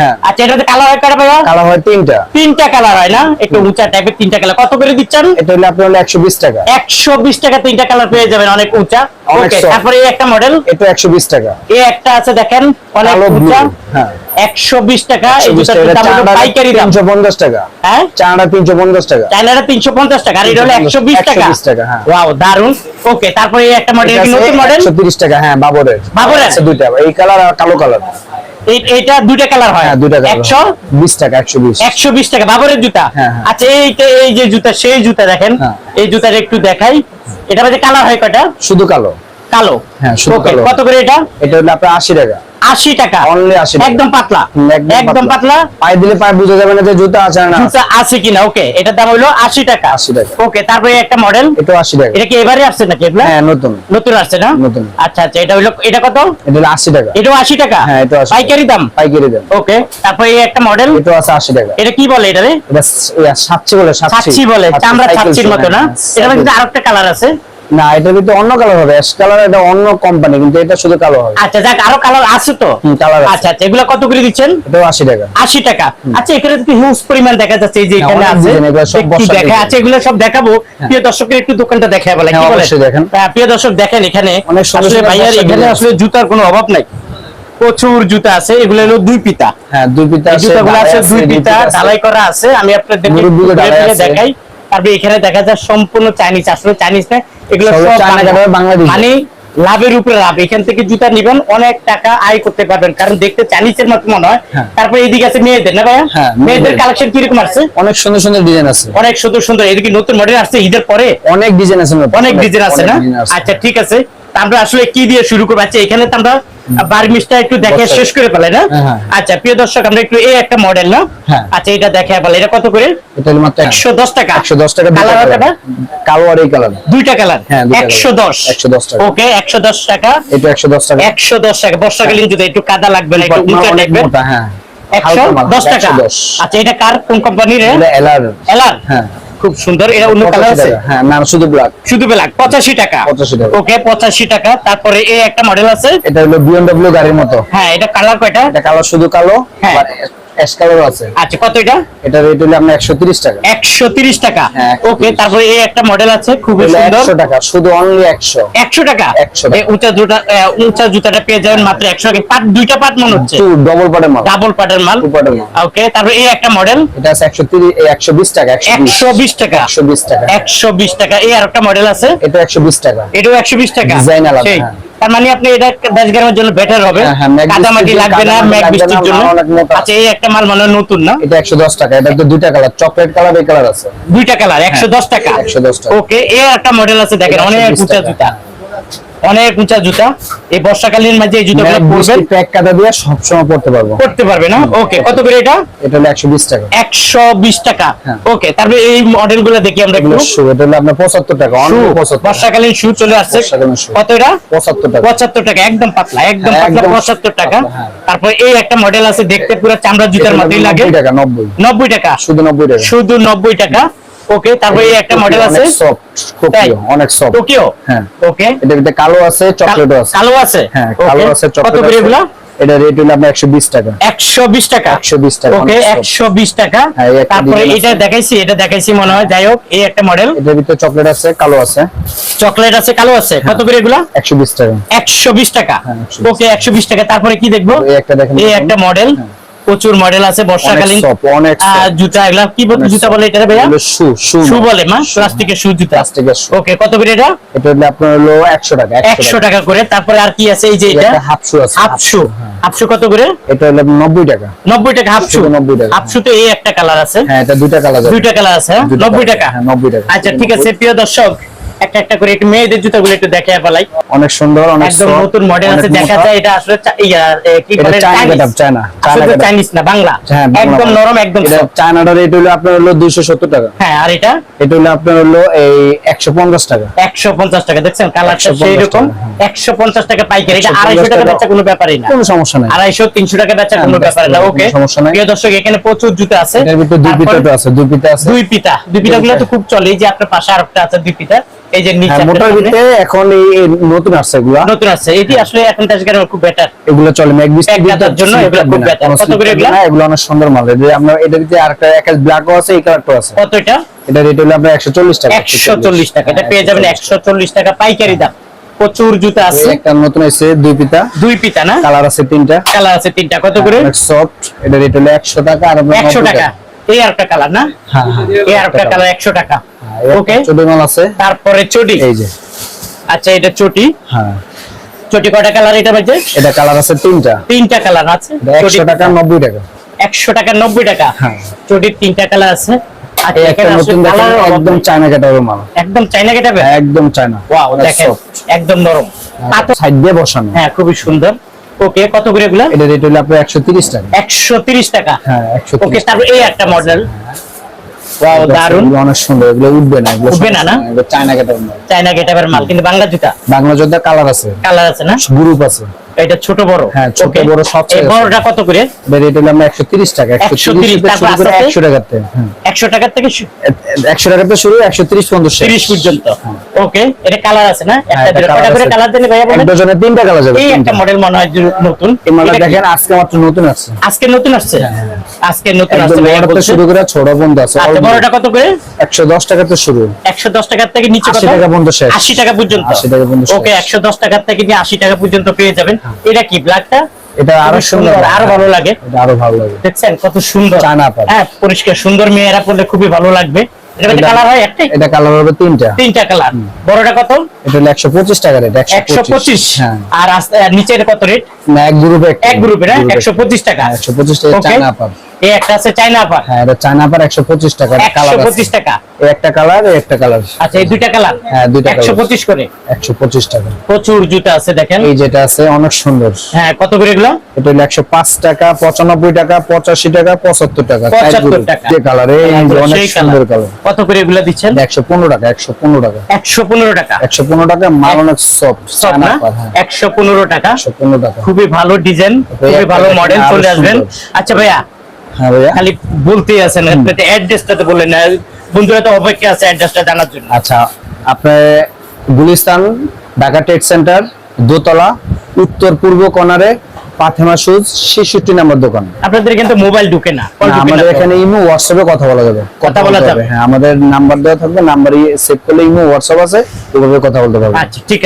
হ্যাঁ। আচ্ছা এটাতে কালার হয় কয়টা ভাইয়া? কালার হয় তিনটা। তিনটা কালার হয় না? একটু উঁচা টাইপের তিনটা কালার কত করে দিচ্ছেন? এটা হলো আপনার হলো একশো বিশ টাকা। একশো বিশ টাকা তিনটা কালার পেয়ে যাবেন অনেক উঁচা। ওকে তারপরে এই একটা মডেল এটা একশো বিশ টাকা। এই একটা আছে দেখেন অনেক উঁচা। হ্যাঁ। টাকা এই জুতার দাম হলো পাইকারি দাম। 350 টাকা। হ্যাঁ? আর এটা হলো টাকা। 120 টাকা, হ্যাঁ। ওয়াও দারুণ ওকে তারপরে এই একটা মডেল নতুন মডেল 130 টাকা হ্যাঁ বাবরের। বাবরের? আছে দুইটা। এই কালার আর কালো কালার এইটা দুইটা কালার হয়। হ্যাঁ দুইটা কালার একশো 20 টাকা 120 একশো বিশ টাকা বাবরের জুতা? হ্যাঁ, হ্যাঁ। আচ্ছা এইটা এই যে জুতা সেই জুতা দেখেন। এই জুতার একটু দেখাই। এটা মধ্যে কালার হয় কয়টা? শুধু কালো। কালো। হ্যাঁ, শুধু কালো। কত করে এটা? এটা হলো আপনার 80 টাকা। আশি টাকা। Only 80 একদম পাতলা। একদম পাতলা। পায়ে দিলে পায়ে বুঝা যাবে না যে জুতা আছে না জুতা আছে। কিনা ওকে এটার দাম হলো আশি টাকা। 80 টাকা। ওকে তারপরে একটা মডেল এটা 80 টাকা। এটা কি এবারে আসছে নাকি এগুলা? হ্যাঁ নতুন। নতুন আসছে না? নতুন। আচ্ছা আচ্ছা এটা হলো এটা কত? এটা হলো 80 টাকা। এটাও আশি টাকা? হ্যাঁ এটা 80 পাইকারি দাম? পাইকারি দাম। ওকে তারপরে একটা মডেল এটা আছে 80 টাকা। এটা কি বলে এটা রে এটা সাতচি বলে সাতচি ছাচ্ছি বলে চামড়া শো, মতো না? এটা সাইকেল। আরেকটা কালার আছে। না এটা কিন্তু অন্য কালার হবে। অ্যাশ কালার এটা অন্য কোম্পানি কিন্তু এটা শুধু কালো হবে। আচ্ছা যাক আরও কালার আছে তো। আছে। আচ্ছা আচ্ছা এগুলো কত করে দিচ্ছেন? এটাও 80 টাকা। আশি টাকা। আচ্ছা এখানে তো হিউজ পরিমাণ দেখা যাচ্ছে এই যে এখানে আছে। একটু দেখা আছে এগুলো সব দেখাবো। প্রিয় দর্শকের একটু দোকানটা দেখায় বলে কি হ্যাঁ, বলে অবশ্যই দেখেন। হ্যাঁ, প্রিয় দর্শক দেখেন এখানে আসলে ভাইয়ার এখানে আসলে জুতার কোনো অভাব নাই। প্রচুর জুতা আছে এগুলো হলো দুই পিতা। হ্যাঁ দুই পিতা আছে জুতাগুলো আছে দুই পিতা ঢালাই করা আছে। আমি আপনাদের দেখাই। তারপরে এখানে দেখা যায় সম্পূর্ণ চাইনিজ আসলে চাইনিজ না এগুলো। মানে লাভের উপরে লাভ এখান থেকে জুতা নিবেন অনেক টাকা আয় করতে পারবেন কারণ দেখতে চাইনিজের মতো মনে হয়। হ্যাঁ। তারপরে এইদিকে আছে মেয়েদের না ভাইয়া? হ্যাঁ, মেয়েদের। কালেকশন কীরকম আছে অনেক সুন্দর সুন্দর ডিজাইন আছে। অনেক সুন্দর সুন্দর এদিকে নতুন মডেল আসছে ঈদের পরে? অনেক ডিজাইন আছে। অনেক ডিজাইন আছে না? আচ্ছা ঠিক আছে। আমরা আসলে কি দিয়ে শুরু করব? আচ্ছা এখানে তো আমরা বার্মিসটা একটু দেখে শেষ করে ফেলাই না? হ্যাঁ, হ্যাঁ। আচ্ছা প্রিয় দর্শক আমরা একটু এই একটা মডেল না? হ্যাঁ। আচ্ছা এটা দেখে এটা কত করে? এটা মাত্র টাকা। টাকা কালার colour। কয়টা? কালো আর এই কালার দুইটা কালার দুইটা colour। একশো দশ। 110 টাকা। ওকে এটা বর্ষাকালীন যদি একটু কাদা লাগবে না? একটু উঁচা মোটা হ্যাঁ। টাকা। 110 আচ্ছা এটা কার কোন কোম্পানির হ্যাঁ। খুব সুন্দর। এটা অন্য কালার 85 আছে হ্যাঁ না শুধু ব্ল্যাক শুধু ব্ল্যাক 85 টাকা। 85 টাকা। ওকে পঁচাশি টাকা। তারপরে এই একটা মডেল আছে। এটা হলো BMW গাড়ির মতো। হ্যাঁ এটা কালার কয়টা? এটা কালার শুধু কালো হ্যাঁ। অ্যাশ আছে। আচ্ছা কত এটা? এটা রেট হলো টাকা। একশো তিরিশ টাকা। হ্যাঁ, ওকে তারপরে এই একটা মডেল আছে সুন্দর। টাকা শুধু অনলি একশো। একশো টাকা? 100 টাকা। এই উঁচা জুতা উঁচা জুতাটা পেয়ে যাবেন মাত্র একশো টাকা। পাট দুইটা পাট মনে হচ্ছে? ডবল পাটের মাল। ডাবল পাটের মাল? পাটের মাল। ওকে তারপরে এই একটা মডেল এটা আছে একশো তিরিশ একশো বিশ টাকা একশো একশো বিশ টাকা। একশো বিশ টাকা। একশো বিশ টাকা। এই আর একটা মডেল আছে? এটা একশো বিশ টাকা। এটাও একশো বিশ টাকা। Design আলাদা। তার মানে আপনি এটা দশ গ্রামের জন্য বেটার হবে হ্যাঁ, হ্যাঁ, কাদামাটি লাগবে না ম্যাগ বৃষ্টির জন্য। আচ্ছা এই একটা মাল মানে নতুন না এটা একশো দশ টাকা এটা তো দুইটা কালার চকলেট কালার এই কালার আছে দুইটা কালার একশো দশ টাকা 110 টাকা। ওকে এ একটা মডেল আছে দেখেন অনেক উঁচা। জুতা অনেক উঁচা জুতা। এই বর্ষাকালীন মাঝে এই জুতাগুলো পরবেন। প্যাক কাদা দিয়ে সবসময় পড়তে পারব। করতে পারবে না? ওকে কত করে এটা? এটা হলো একশো বিশ টাকা। একশো বিশ টাকা। হ্যাঁ। ওকে তারপরে এই মডেলগুলো দেখি আমরা একটু। শু এটা হলো আপনার পঁচাত্তর টাকা অন্য Shoe, পঁচাত্তর বর্ষাকালীন শু চলে আসছে। কত এটা? পঁচাত্তর টাকা। পঁচাত্তর টাকা একদম পাতলা একদম হ্যাঁ, পাতলা একদম পঁচাত্তর টাকা। হ্যাঁ। তারপর এই একটা মডেল আছে দেখতে পুরো চামড়া জুতার মতোই লাগে। 90 টাকা নব্বই। নব্বই টাকা। শুধু নব্বই টাকা। শুধু নব্বই টাকা। ওকে তারপর একটা মডেল আছে। অনেক সফট খুব অনেক সফট টোকিও হ্যাঁ। ওকে এটা ভিতরে কালো আছে চকলেটও আছে। কালো আছে? হ্যাঁ কালো আছে কত করে এগুলো? এটা রেট হলো আপনার একশো বিশ টাকা। একশো বিশ টাকা? একশো বিশ টাকা ওকে অনেক soft। একশো বিশ টাকা। হ্যাঁ, তারপরে এটা দেখাইছি এটা দেখাইছি মনে হয়। যাই হোক এই একটা মডেল এটার ভিতরে চকলেট আছে কালো আছে। চকলেট আছে কালো আছে? কত করে এগুলা? একশো বিশ টাকা। একশো বিশ টাকা। হ্যাঁ, 120 ওকে একশো বিশ টাকা। তারপরে কি দেখব? এই একটা দেখেন এই একটা মডেল হ্যাঁ। প্রচুর মডেল আছে বর্ষাকালীন। জুতা এগুলা কি বল- অনেক জুতা বলে এটা ভাইয়া? শু শু শু বলে মা? প্লাস্টিকের শু জুতা। প্লাস্টিকের শু। ওকে কত করে এটা? এটা হলো আপনার হলো একশো টাকা একশো টাকা। করে। তারপরে আর কি আছে এই যে এটা হাফ শু আছে হাফ শু হাফ শু কত করে? এটা হলো নব্বই টাকা। নব্বই টাকা হাফ শু 90 টাকা। হাফ শু তো এই একটা কালার আছে। হ্যাঁ এটা দুইটা কালার আছে। দুইটা কালার আছে হ্যাঁ? দুইটা নব্বই colour। টাকা। হ্যাঁ, 90 টাকা। আচ্ছা ঠিক আছে প্রিয় দর্শক একটা একটা করে একটু মেয়েদের জুতাগুলো একটু দেখে ফেলাই। অনেক সুন্দর অনেক একদম নতুন মডেল আছে দেখা যায় এটা আসলে কি বলে চাইনিজ। চায়না। চাইনিজ না বাংলা। হ্যাঁ, একদম নরম একদম এটা রেট হলো আপনার হলো দুইশো সত্তর টাকা। হ্যাঁ আর এটা? এটা হলো আপনার হলো এই একশো পঞ্চাশ টাকা। একশো পঞ্চাশ টাকা দেখছেন কালারটা সেই রকম টাকা, হ্যাঁ। একশো পঞ্চাশ টাকা পাইকারি এটা 150 আড়াইশো টাকা টাকা। বেচা কোনো ব্যাপারই না। কোনো সমস্যা নাই। আড়াইশো তিনশো টাকা বেচা হ্যাঁ, কোনো ব্যাপার না ওকে? সমস্যা নাই। প্রিয় দর্শক এখানে প্রচুর জুতা আছে। এটার ভিতরে দুই পিতা আছে দুই পিতা আছে। দুই পিতা। দুই পিতা গুলো তো খুব চলে এই যে আপনার পাশে আরেকটা আছে দুই পিতা। এই যে নিচে হ্যাঁ মোটার ভিতরে এখন এই নতুন আসছে এগুলা। নতুন আছে এটি আসলে এখন খুব বেটার এগুলো চলে ম্যাক জন্য এগুলো খুব better। কত করে এগুলা? এগুলো অনেক সুন্দর মাল। এই যে আমরা এটার ভিতরে আরেকটা এক ব্ল্যাকও আছে এই কালারটাও আছে। কত এটা এটা রেট হলো আপনার 140 টাকা। একশো চল্লিশ টাকা। এটা পেয়ে যাবেন একশো চল্লিশ টাকা। পাইকারি দাম। প্রচুর জুতা আছে। একটা নতুন এসে দুই পিতা। দুই পিতা না? কালার আছে তিনটা। কালার আছে তিনটা। কত করে? সফট এটা রেট হলো 100 টাকা আর আপনার একশো টাকা। এই আর একটা কালার না? হ্যাঁ হ্যাঁ। এই আর একটা কালার একশো টাকা। ওকে চুড়ি মাল আছে। তারপরে চটি। এই যে। আচ্ছা এটা চটি? হ্যাঁ। চটি কয়টা কালার এটা বাজে এটা কালার আছে তিনটা। তিনটা কালার আছে। একশো টাকা নব্বই টাকা। একশো টাকা নব্বই টাকা। হ্যাঁ। চটির তিনটা কালার আছে। একদম চায়না ক্যাটাগরি মাল। একদম কেটাবে চায়না ওয়াও দেখেন একদম নরম। পাথর সাইড দিয়ে বসানো। হ্যাঁ খুবই সুন্দর। ওকে কত করে এগুলা? এটা রেট হলো আপনার একশো তিরিশ টাকা। একশো তিরিশ টাকা। হ্যাঁ একশো ওকে তারপর এই একটা মডেল ওয়াও দারুণ অনেক সুন্দর এগুলো উঠবে না এগুলো উঠবে না, না? চায়না মাল। গেটাবের মাল কিন্তু বাংলা জুতা? বাংলা যোদ্ধা কালার আছে। কালার আছে না? গ্রুপ আছে। এটা ছোট বড়? হ্যাঁ, ছোট বড় সব এই বড়টা কত করে? এটা রেট হলো আমরা একশো তিরিশ টাকা 130 তিরিশ তারপর শুরু করে আস্তে একশো টাকাতে হ্যাঁ। টাকা থেকে শুরু একশো তিরিশ পর্যন্ত শেষ। তিরিশ পর্যন্ত। হ্যাঁ। ওকে এটা কালার আছে না? একটা হ্যাঁ, দুটো কয়টা করে কালার দেন ভাইয়া বলেন? ডজনে তিনটা কালার যাবে এই একটা মডেল মনে হয় নতুন। এই কি? দেখেন আজকে মাত্র নতুন আছে আজকে নতুন আসছে? আজকে নতুন আসছে শুরু করে ছোট বন্ধ আছে। আচ্ছা বড়টা কত করে? 110 টাকা থেকে শুরু। একশো দশ টাকার থেকে নিচে কত? 80 টাকা পর্যন্ত শেষ। আশি টাকা পর্যন্ত। 80 টাকা পর্যন্ত হ্যাঁ। ওকে 110 টাকা থেকে নিয়ে আশি টাকা পর্যন্ত পেয়ে যাবেন। এটা কি ব্ল্যাকটা? এটা আরও সুন্দর আরও ভালো লাগে। এটা আরও ভালো লাগে। দেখছেন কত সুন্দর। জানা পড়ে হ্যাঁ পরিষ্কার সুন্দর মেয়েরা পড়লে খুবই ভালো লাগবে। কালার হয় একটাই? এটা কালার হবে তিনটা। তিনটা কালার বড়টা কত? এটা হলো একশো পঁচিশ টাকা রেট একশো পঁচিশ। হ্যাঁ। আর নিচের কত রেট না এক গ্রুপে এক গ্রুপে না? একশো পঁচিশ টাকা। একশো পঁচিশ টাকা পার এই একটা আছে চাইনা পার হ্যাঁ এটা চায়না পার একশো পঁচিশ টাকা একশো কালার পঁচিশ টাকা। এই একটা কালার এই একটা কালার আচ্ছা এই দুইটা কালার হ্যাঁ, দুইটা colour। পঁচিশ করে? একশো পঁচিশ টাকা। প্রচুর জুতা আছে দেখেন। এই যেটা আছে অনেক সুন্দর। হ্যাঁ কত করে এগুলো? এটা হলো একশো পাঁচ টাকা পঁচানব্বই টাকা পঁচাশি টাকা পঁচাত্তর টাকা। চার পঁচাত্তর group। টাকা। যে কালার এই অনেক সুন্দর কালার কত করে এগুলো দিচ্ছেন? একশো পনেরো টাকা একশো পনেরো টাকা। একশো পনেরো টাকা। একশো পনেরো টাকা মাল অনেক সফট সব না? হ্যাঁ। একশো পনেরো টাকা। একশো পনেরো টাকা। খুবই ভালো ডিজাইন খুবই ভালো মডেল চলে আসবেন। আচ্ছা হ্যাঁ ভাইয়া খালি বলতেই আছেন অ্যাড্রেসটা তো বললেন না বন্ধুরা তো অপেক্ষা আছে অ্যাড্রেসটা জানার জন্য। আচ্ছা আপনার গুলিস্তান ঢাকা ট্রেড সেন্টার দোতলা উত্তর পূর্ব কর্নারে পাথেমা সুজ ছেষট্টি নাম্বার দোকান। আপনাদের কিন্তু মোবাইল ঢুকে না আমাদের এখানে ইমো হোয়াটসঅ্যাপে কথা বলা যাবে। কথা বলা যাবে। হ্যাঁ আমাদের নাম্বার দেওয়া থাকবে নাম্বার সেভ করলে ইমো হোয়াটসঅ্যাপ আছে ওইভাবে কথা বলতে পারবে আচ্ছা ঠিক আছে।